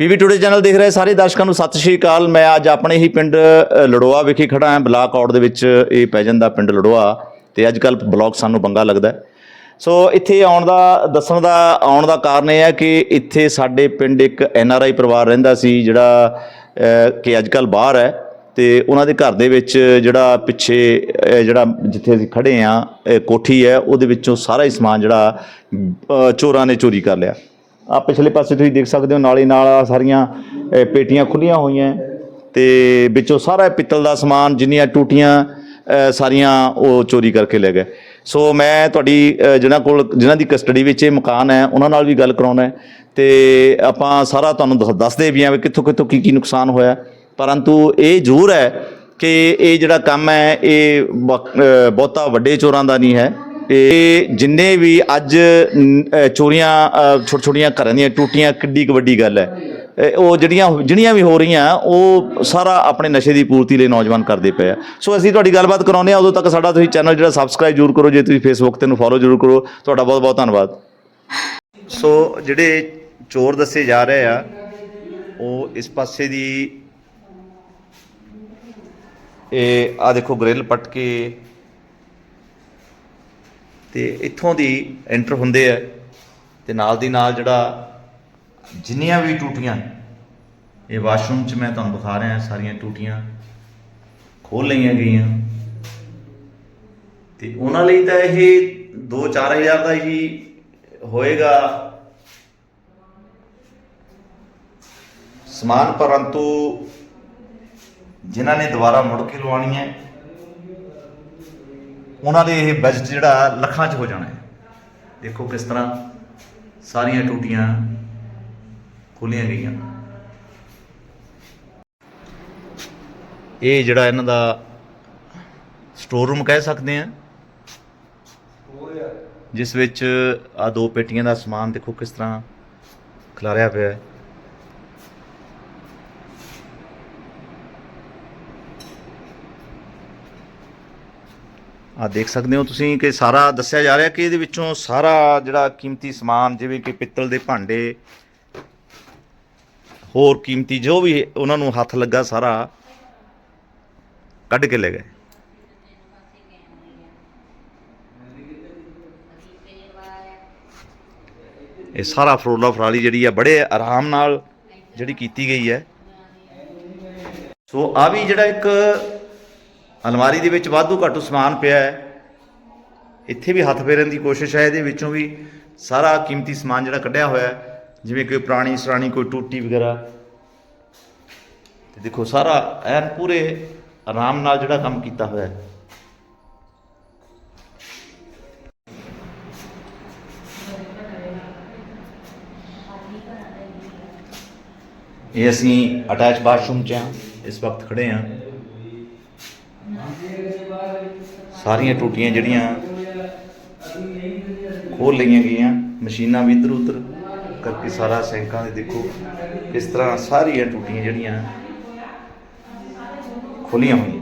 PV today channel ਦੇਖ ਰਹੇ ਸਾਰੇ ਦਰਸ਼ਕਾਂ ਨੂੰ ਸਤਿ ਸ਼੍ਰੀ ਅਕਾਲ। ਮੈਂ ਅੱਜ ਆਪਣੇ ਹੀ ਪਿੰਡ ਲੜੋਆ ਵਿਖੇ ਖੜਾ ਹਾਂ। ਬਲਾਕ ਆਊਟ ਦੇ ਵਿੱਚ ਇਹ ਪੈ ਜਾਂਦਾ ਪਿੰਡ ਲੜੋਆ ਤੇ ਅੱਜ ਕੱਲ ਬਲਾਕ ਸਾਨੂੰ ਬੰਗਾ ਲੱਗਦਾ। ਸੋ ਇੱਥੇ ਆਉਣ ਦਾ, ਦੱਸਣ ਦਾ, ਆਉਣ ਦਾ ਕਾਰਨ ਇਹ ਹੈ ਕਿ ਇੱਥੇ ਸਾਡੇ ਪਿੰਡ ਇੱਕ ਐਨ ਆਰ ਆਈ ਪਰਿਵਾਰ ਰਹਿੰਦਾ ਸੀ ਜਿਹੜਾ ਕਿ ਅੱਜ ਕੱਲ ਬਾਹਰ ਹੈ ਤੇ ਉਹਨਾਂ ਦੇ ਘਰ ਦੇ ਵਿੱਚ ਜਿਹੜਾ ਪਿੱਛੇ ਜਿਹੜਾ ਜਿੱਥੇ ਅਸੀਂ ਖੜੇ ਆ ਕੋਠੀ ਹੈ, ਉਹਦੇ ਵਿੱਚੋਂ ਸਾਰਾ ਹੀ ਸਮਾਨ ਜਿਹੜਾ ਚੋਰਾਂ ਨੇ ਚੋਰੀ ਕਰ ਲਿਆ। ਆ ਪਿਛਲੇ ਪਾਸੇ ਤੁਸੀਂ ਦੇਖ ਸਕਦੇ ਹੋ ਨਾਲੇ ਨਾਲ ਆਹ ਸਾਰੀਆਂ ਪੇਟੀਆਂ ਖੁੱਲੀਆਂ ਹੋਈਆਂ ਤੇ ਵਿੱਚੋਂ ਸਾਰਾ ਪਿੱਤਲ ਦਾ ਸਮਾਨ ਜਿੰਨੀਆਂ ਟੂਟੀਆਂ ਸਾਰੀਆਂ ਉਹ ਚੋਰੀ ਕਰਕੇ ਲੈ ਗਏ। ਸੋ ਮੈਂ ਤੁਹਾਡੀ ਅ, ਜਿਨ੍ਹਾਂ ਕੋਲ ਜਿਨ੍ਹਾਂ ਦੀ ਕਸਟਡੀ ਵਿੱਚ ਇਹ ਮਕਾਨ ਹੈ ਉਹਨਾਂ ਨਾਲ ਵੀ ਗੱਲ ਕਰਾਉਣਾ ਹੈ ਤੇ ਆਪਾਂ ਸਾਰਾ ਤੁਹਾਨੂੰ ਦੱਸ- ਦੱਸਦੇ ਵੀ ਆ ਵੀ ਕਿੱਥੋਂ ਕਿੱਥੋਂ ਕੀ ਕੀ ਨੁਕਸਾਨ ਹੋਇਆ। ਪਰੰਤੂ ਇਹ ਜ਼ਰੂਰ ਹੈ ਕਿ ਇਹ ਜਿਹੜਾ ਕੰਮ ਹੈ ਇਹ ਬ- ਬਹੁਤਾ ਵੱਡੇ ਚੋਰਾਂ ਦਾ ਨਹੀਂ ਹੈ। ਇਹ ਜਿੰਨੇ ਵੀ ਅੱਜ ਚੋਰੀਆਂ ਛੋਟ, ਛੋਟੀਆਂ ਘਰਾਂ ਦੀਆਂ ਟੂਟੀਆਂ, ਕਿੱਡੀ ਕੁ ਵੱਡੀ ਗੱਲ ਹੈ। ਉਹ ਜਿਹੜੀਆਂ ਜਿਹੜੀਆਂ ਵੀ ਹੋ ਰਹੀਆਂ, ਉਹ ਸਾਰਾ ਆਪਣੇ ਨਸ਼ੇ ਦੀ ਪੂਰਤੀ ਲਈ ਨੌਜਵਾਨ ਕਰਦੇ ਪਏ ਆ। ਸੋ ਅਸੀਂ ਤੁਹਾਡੀ ਗੱਲਬਾਤ ਕਰਾਉਂਦੇ ਆ ਉਦੋਂ ਤੱਕ ਸਾਡਾ ਤੁਸੀਂ ਚੈਨਲ ਜਿਹੜਾ ਸਬਸਕ੍ਰਾਈਬ ਜ਼ਰੂਰ ਕਰੋ, ਜੇ ਤੁਸੀਂ ਫੇਸਬੁੱਕ ਤੇ ਨੂੰ ਫੋਲੋ ਜ਼ਰੂਰ ਕਰੋ। ਤੁਹਾਡਾ ਬਹੁਤ ਬਹੁਤ ਧੰਨਵਾਦ। ਸੋ ਜਿਹੜੇ ਚੋਰ ਦੱਸੇ ਜਾ ਰਹੇ ਆ, ਉਹ ਇਸ ਪਾਸੇ ਦੀ, ਇਹ ਆ ਦੇਖੋ, ਗ੍ਰਿਲ ਪੱਟ ਕੇ ਤੇ ਇੱਥੋਂ ਦੀ ਐਂਟਰ ਹੁੰਦੇ ਆ ਤੇ ਨਾਲ ਦੀ ਨਾਲ ਜਿਹੜਾ ਜਿੰਨੀਆਂ ਵੀ ਟੂਟੀਆਂ, ਇਹ ਵਾਸ਼ਰੂਮ 'ਚ ਮੈਂ ਤੁਹਾਨੂੰ ਦਿਖਾ ਰਿਹਾ, ਸਾਰੀਆਂ ਟੂਟੀਆਂ ਖੋਲ ਲਈਆਂ ਗਈਆਂ। ਤੇ ਉਹਨਾਂ ਲਈ ਤਾਂ ਇਹ 2-4000 ਦਾ ਹੀ ਹੋਏਗਾ। ਸਮਾਨ, ਪਰੰਤੂ ਜਿਨ੍ਹਾਂ ਨੇ ਦੁਬਾਰਾ ਮੁੜ ਕੇ ਲਵਾਉਣੀ ਹੈ ਉਹਨਾਂ ਦੇ ਇਹ ਬਜਟ ਜਿਹੜਾ ਲੱਖਾਂ 'ਚ ਹੋ ਜਾਣਾ ਹੈ। ਦੇਖੋ ਕਿਸ ਤਰ੍ਹਾਂ ਸਾਰੀਆਂ ਟੂਟੀਆਂ ਖੋਲੀਆਂ ਗਈਆਂ। ਇਹ ਜਿਹੜਾ ਇਹਨਾਂ ਦਾ ਸਟੋਰ ਰੂਮ ਕਹਿ ਸਕਦੇ ਆ ਜਿਸ ਵਿੱਚ ਆ ਦੋ ਪੇਟੀਆਂ ਦਾ ਸਮਾਨ ਦੇਖੋ ਕਿਸ ਤਰ੍ਹਾਂ ਖਿਲਾਰਿਆ ਪਿਆ ਹੈ। ਆ ਦੇਖ ਸਕਦੇ ਹੋ ਤੁਸੀਂ ਕਿ ਸਾਰਾ ਦੱਸਿਆ ਜਾ ਰਿਹਾ ਕਿ ਇਹਦੇ ਵਿੱਚੋਂ ਸਾਰਾ ਜਿਹੜਾ ਕੀਮਤੀ ਸਮਾਨ, ਜਿਵੇਂ ਕਿ ਪਿੱਤਲ ਦੇ ਭਾਂਡੇ, ਹੋਰ ਕੀਮਤੀ ਜੋ ਵੀ ਉਹਨਾਂ ਨੂੰ ਹੱਥ ਲੱਗਾ ਸਾਰਾ ਕੱਢ ਕੇ ਲੈ ਗਏ। ਇਹ ਸਾਰਾ ਫਰੋਲਾ ਫਰਾਲੀ ਜਿਹੜੀ ਆ, ਬੜੇ ਆਰਾਮ ਨਾਲ ਜਿਹੜੀ ਕੀਤੀ ਗਈ ਹੈ। ਸੋ ਆ ਵੀ ਜਿਹੜਾ ਇੱਕ ਅਲਮਾਰੀ ਦੇ ਵਿੱਚ ਵਾਧੂ ਘਾਟੂ ਸਮਾਨ ਪਿਆ ਹੈ। ਇੱਥੇ ਵੀ ਹੱਥ ਫੇਰਨ ਦੀ ਕੋਸ਼ਿਸ਼ ਹੈ, ਇਹਦੇ ਵਿੱਚੋਂ ਵੀ ਸਾਰਾ ਕੀਮਤੀ ਸਮਾਨ ਜਿਹੜਾ ਕੱਢਿਆ ਹੋਇਆ ਜਿਵੇਂ ਕੋਈ ਪੁਰਾਣੀ, ਸਰਾਣੀ, ਕੋਈ ਟੂਟੀ ਵਗੈਰਾ। ਤੇ ਦੇਖੋ, ਸਾਰਾ ਐਨ ਪੂਰੇ ਆਰਾਮ ਨਾਲ ਜਿਹੜਾ ਕੰਮ ਕੀਤਾ ਹੋਇਆ ਹੈ। ਇਹ ਅਸੀਂ ਅਟੈਚ ਬਾਥਰੂਮ 'ਚ ਹਾਂ, ਇਸ ਵਕਤ ਖੜੇ ਹਾਂ। ਸਾਰੀਆਂ ਟੂਟੀਆਂ ਜਿਹੜੀਆਂ ਖੋਲ ਲਈਆਂ ਗਈਆਂ, ਮਸ਼ੀਨਾਂ ਵੀ ਇੱਧਰ ਉੱਧਰ ਕਰਕੇ ਸਾਰਾ ਸੈਂਕਾਂ ਦੇ ਦੇਖੋ, ਇਸ ਤਰ੍ਹਾਂ ਸਾਰੀਆਂ ਟੂਟੀਆਂ ਜਿਹੜੀਆਂ ਖੋਲੀਆਂ ਹੋਈਆਂ।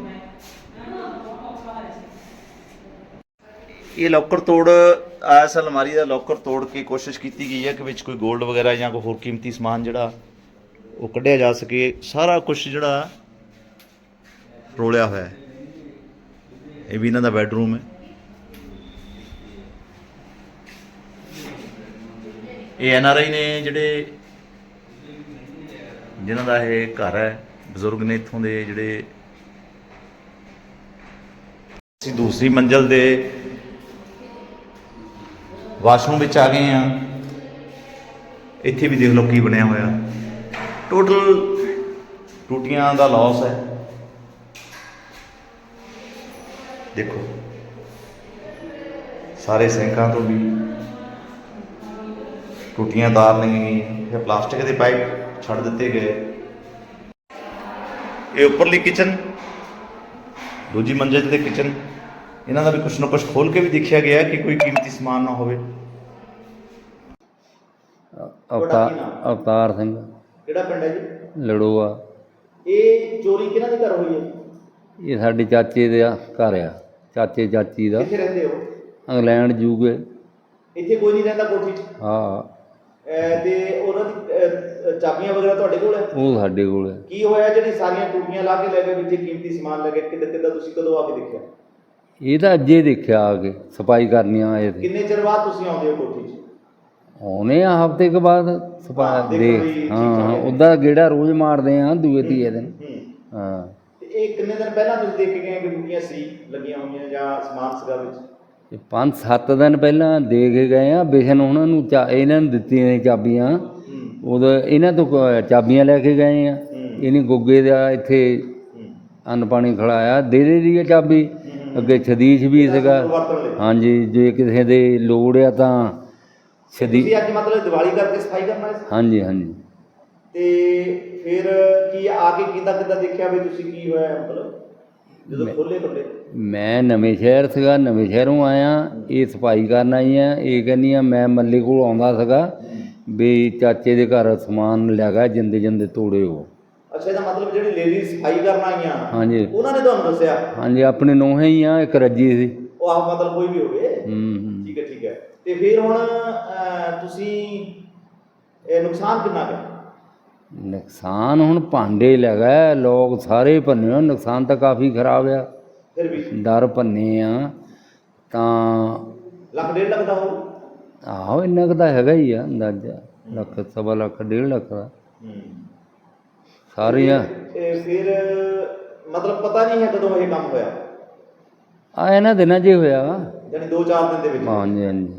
ਇਹ ਲੋਕਰ ਤੋੜ ਇਸ ਅਲਮਾਰੀ ਦਾ ਲੋਕਰ ਤੋੜ ਕੇ ਕੋਸ਼ਿਸ਼ ਕੀਤੀ ਗਈ ਹੈ ਕਿ ਵਿੱਚ ਕੋਈ 골ਡ ਵਗੈਰਾ ਜਾਂ ਕੋਈ ਹੋਰ ਕੀਮਤੀ ਸਮਾਨ ਜਿਹੜਾ ਉਹ ਕੱਢਿਆ ਜਾ ਸਕੇ। ਸਾਰਾ ਕੁਝ ਜਿਹੜਾ ਰੋਲਿਆ ਹੋਇਆ ਹੈ। ਇਹ ਵੀ ਇਹਨਾਂ ਦਾ ਬੈੱਡਰੂਮ ਹੈ। ਇਹ ਐਨ ਆਰ ਆਈ ਨੇ ਜਿਹੜੇ ਜਿਨ੍ਹਾਂ ਦਾ ਇਹ ਘਰ ਹੈ, ਬਜ਼ੁਰਗ ਨੇ ਇੱਥੋਂ ਦੇ ਜਿਹੜੇ ਅਸੀਂ ਦੂਸਰੀ ਮੰਜ਼ਲ ਦੇ ਵਾਸ਼ਰੂਮ ਵਿੱਚ ਆ ਗਏ ਆ ਇੱਥੇ ਵੀ ਦੇਖ ਲਓ ਕੀ ਬਣਿਆ ਹੋਇਆ। ਟੋਟਲ ਟੂਟੀਆਂ ਦਾ ਲਾਸ ਹੈ। ਦੇਖੋ। ਸਾਰੇ ਸਿੰਕਾਂ ਤੋਂ ਵੀ ਟੂਟੀਆਂ ਤਾਰ ਲਈਆਂ ਗਈਆਂ। ਇਹ ਪਲਾਸਟਿਕ ਦੇ ਪਾਈਪ ਛੱਡ ਦਿੱਤੇ ਗਏ। ਇਹ ਉੱਪਰਲੀ ਕਿਚਨ ਦੂਜੀ ਮੰਜ਼ਿਲ ਤੇ ਕਿਚਨ। ਇਹਨਾਂ ਦਾ ਵੀ ਕੁਛ ਨਾ ਕੁਛ ਖੋਲ ਕੇ ਵੀ ਦੇਖਿਆ ਗਿਆ ਕਿ ਕੋਈ ਕੀਮਤੀ ਸਮਾਨ ਨਾ ਹੋਵੇ। ਅਵਤਾਰ ਅਵਤਾਰ ਸਿੰਘ। ਕਿਹੜਾ ਪਿੰਡ ਹੈ ਜੀ? ਲੜੋਆ। ਇਹ ਚੋਰੀ ਕਿਹਨਾਂ ਦੇ ਘਰ ਹੋਈ ਹੈ? ਇਹ ਸਾਡੇ ਚਾਚੇ ਦਾ ਘਰ ਆ ਚਾਚੇ ਚਾਚੀ ਦਾ। ਕਿੱਥੇ ਰਹਿੰਦੇ ਹੋ? ਇੰਗਲੈਂਡ ਜੂਗੇ ਇੱਥੇ ਕੋਈ ਨਹੀਂ ਰਹਿੰਦਾ ਕੋਠੀ 'ਚ? ਹਾਂ। ਅਹ ਤੇ ਉਹਨਾਂ ਦੀ ਅਹ, ਚਾਬੀਆਂ ਵਗੈਰਾ ਤੁਹਾਡੇ ਕੋਲ ਹੈ? ਉਹ ਸਾਡੇ ਕੋਲ ਹੈ। ਕੀ ਹੋਇਆ ਜਿਹੜੀ ਸਾਰੀਆਂ ਟੂਟੀਆਂ ਲਾ ਕੇ ਲੈ ਗਏ ਵਿੱਚ ਕੀਮਤੀ ਸਮਾਨ ਲੈ ਗਏ? ਕਿੱਦਾਂ ਕਿੱਦਾਂ ਤੁਸੀਂ ਕਦੋਂ ਆ ਕੇ ਦੇਖਿਆ? ਇਹ ਤਾਂ ਅੱਜੇ ਦੇਖਿਆ ਆ ਕੇ ਸਫ਼ਾਈ ਕਰਨੀਆਂ ਆਏ ਤੇ। ਕਿੰਨੇ ਚਿਰ ਬਾਅਦ ਤੁਸੀਂ ਆਉਂਦੇ ਹੋ ਕੋਠੀ 'ਚ? ਆਉਨੇ ਆ ਹਫ਼ਤੇ ਕੇ ਬਾਅਦ ਸਫ਼ਾਈ ਦੇਖੋ ਵੀ ਦੇ। ਹਾਂ ਹੈ। ਉਹਦਾ ਗੇੜਾ ਰੋਜ਼ ਮਾਰਦੇ ਆ ਦੂਏ ਤੀਏ ਦਿਨ ਹੂੰ। ਇਹ ਕਿੰਨੇ ਦਿਨ ਪਹਿਲਾਂ ਤੁਸੀਂ ਦੇਖ ਕੇ ਗਏ ਕਿ ਟੂਟੀਆਂ ਸੀ ਲੱਗੀਆਂ ਹੋਈਆਂ ਜਾਂ ਸਮਾਨ ਸੀਗਾ ਵਿੱਚ? ਇਹ ਪੰਜ ਸੱਤ ਦਿਨ ਪਹਿਲਾਂ ਦੇ ਕੇ ਗਏ ਆ ਬਿਸ਼ਨ ਉਹਨਾਂ ਨੂੰ ਚਾ- ਇਹਨਾਂ ਨੂੰ ਦਿੱਤੀਆਂ ਨੇ ਚਾਬੀਆਂ। ਹੂੰ। ਉਦੋਂ ਇਹਨਾਂ ਤੋਂ ਕ- ਚਾਬੀਆਂ ਲੈ ਕੇ ਗਏ ਆ। ਇਹਨੇ ਗੁੱਗੇ ਦਾ ਇੱਥੇ ਹੂੰ। ਅੰਨ ਪਾਣੀ ਖੜਾਇਆ। ਦੇ ਦੇ ਦੀ ਹੈ ਚਾਬੀ। ਅੱਗੇ ਛਦੀਸ਼ ਵੀ ਸੀਗਾ। ਵਰਤਣ ਲਈ। ਹਾਂਜੀ ਜੇ ਕਿਸੇ ਦੇ ਲੋੜ ਆ ਤਾਂ ਛਦੀ ਤੁਸੀਂ ਅੱਜ ਮਤਲਬ ਦੀਵਾਲੀ ਕਰਕੇ ਸਫ਼ਾਈ ਕਰਨਾ ਸੀ? ਹਾਂਜੀ ਹਾਂਜੀ। ਤੇ ਫਿਰ ਕੀ ਆ ਕੇ ਕਿੱਦਾਂ ਕਿੱਦਾਂ ਦੇਖਿਆ ਵੀ ਤੁਸੀਂ ਕੀ ਹੋਇਆ ਮਤਲਬ ਜਦੋਂ ਖੋਲੇ ਕੱਪੜੇ ਮੈਂ ਨਵੇਂ ਸ਼ਹਿਰ ਸੀਗਾ ਨਵੇਂ ਸ਼ਹਿਰੋਂ ਆਇਆ ਇਹ ਸਫ਼ਾਈ ਕਰਨ ਆਈ ਆ ਇਹ ਕਹਿੰਦੀ ਆ ਮੈਂ ਮੱਲੇ ਕੋਲ ਆਉਂਦਾ ਸੀਗਾ ਵੀ ਚਾਚੇ ਦੇ ਘਰ ਸਮਾਨ ਲੱਗਾ ਜਿੰਦੇ ਜਿੰਦੇ ਤੋੜੇ ਹੋ ਅੱਛਾ ਇਹਦਾ ਮਤਲਬ ਜਿਹੜੀ ਲੇਡੀ ਸਫ਼ਾਈ ਕਰਨ ਆਈਆਂ ਹਾਂਜੀ। ਉਹਨਾਂ ਨੇ ਤੁਹਾਨੂੰ ਦੱਸਿਆ? ਹਾਂਜੀ ਆਪਣੇ ਨੋਹੇ ਹੀ ਆ ਇੱਕ ਰੱਜੀ ਸੀ। ਉਹ ਆਪ ਮਤਲਬ ਕੋਈ ਵੀ ਹੋਵੇ? ਹੂੰ ਠੀਕ ਹੈ ਠੀਕ ਹੈ। ਤੇ ਫਿਰ ਹੁਣ ਤੁਸੀਂ ਇਹ ਨੁਕਸਾਨ ਕਿੰਨਾ ਹੈ? ਨੁਕਸਾਨ ਹੁਣ ਭਾਂਡੇ ਲਗਾ ਲੋਕ ਸਾਰੇ ਭੰਨੇ ਹੋਏ, ਨੁਕਸਾਨ ਤਾਂ ਕਾਫੀ ਖਰਾਬ ਆ। ਫਿਰ ਵੀ? ਦਰ ਭੰਨੇ ਆ ਤਾਂ ਲੱਖ ਡੇਢ ਲੱਖ ਦਾ ਹੋ ਆਹੋ ਇੰਨਾ ਕੁ ਤਾਂ ਹੈਗਾ ਹੀ ਆ ਅੰਦਾਜ਼ਾ ਲੱਖ ਸਵਾ ਲੱਖ ਡੇਢ ਲੱਖ ਦਾ। ਸਾਰੀਆਂ ਤੇ ਫਿਰ ਮਤਲਬ ਪਤਾ ਨਹੀਂ ਹੈ ਕਦੋਂ ਇਹ ਕੰਮ ਹੋਇਆ? ਆ ਇਹਨਾਂ ਦਿਨਾਂ 'ਚ ਹੀ ਹੋਇਆ ਯਾਨੀ 2-4 ਦਿਨ ਦੇ ਵਿੱਚ। ਹਾਂਜੀ ਹਾਂਜੀ।